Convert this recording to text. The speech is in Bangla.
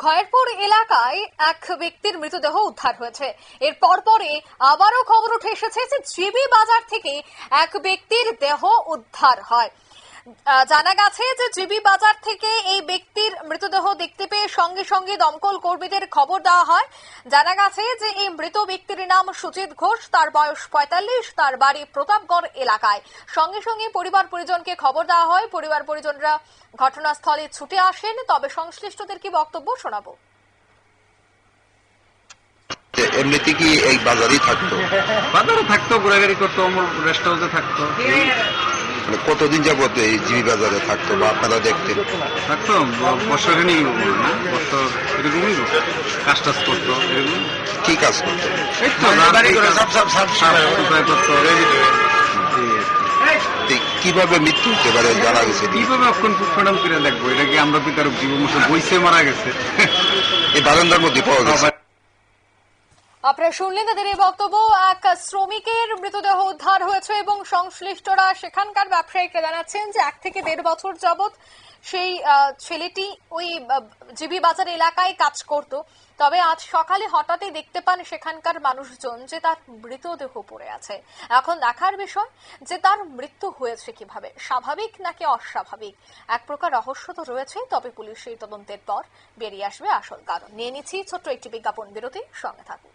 খয়েরপুর এলাকায় এক ব্যক্তির মৃতদেহ উদ্ধার হয়েছে। এর পরপরে আবারও খবর উঠে এসেছে যে জিবি বাজার থেকে এক ব্যক্তির দেহ উদ্ধার হয়। জানা গেছে যে জিবি বাজার থেকে এই ব্যক্তির মৃতদেহ দেখতে সঙ্গে সঙ্গে দমকল কর্মীদের খবর দেওয়া হয়। জানা গেছে যে এই মৃত ব্যক্তির নাম সুজিত ঘোষ তার বয়স পঁয়তাল্লিশ তার বাড়ি প্রতাপগড় এলাকায়। সঙ্গে সঙ্গে পরিবার পরিজনকে খবর দেওয়া হয়। পরিবার পরিজনরা ঘটনাস্থলে ছুটে আসেন। তবে সংশ্লিষ্টদের কি বক্তব্য শোনাবো? এমনিতে কি এই বাজারেই থাকতো? বাজারে থাকতো ঘোরাঘুরি করতো আমার রেস্ট হাউসে থাকতো। মানে কতদিন যাবত এই জিবি বাজারে থাকতো বা আপনারা দেখতেন? থাকতো ব- বছরে নিয়ে না বছর এরকমই কাজ টাজ করতো এরকম কি কাজ করতো? কীভাবে মৃত্যু হতে পারে জানা গেছে? কীভাবে অক্ষণ ফুটফাটাম করে দেখব? এটা কি আমরা কি তার জীবন বইসে মারা গেছে? এই বারান্দার মধ্যে পাওয়া গেছে। আপনারা শুনলেন তাদের এই বক্তব্য। এক শ্রমিকের মৃতদেহ উদ্ধার হয়েছে এবং সংশ্লিষ্টরা সেখানকার ব্যবসায়ীকে জানাচ্ছেন যে এক থেকে দেড় বছর যাবৎ সেই ছেলেটি ওই জিবি বাজার এলাকায় কাজ করত। তবে আজ সকালে হঠাৎই দেখতে পান সেখানকার মানুষজন যে তার মৃতদেহ পড়ে আছে। এখন দেখার বিষয় যে তার মৃত্যু হয়েছে কীভাবে, স্বাভাবিক নাকি অস্বাভাবিক? এক প্রকার রহস্য তো রয়েছে, তবে পুলিশ এই তদন্তের পর বেরিয়ে আসবে আসল কারণ। নিয়ে নিচ্ছি ছোট্ট একটি বিজ্ঞাপন বিরতি সঙ্গে থাকুন।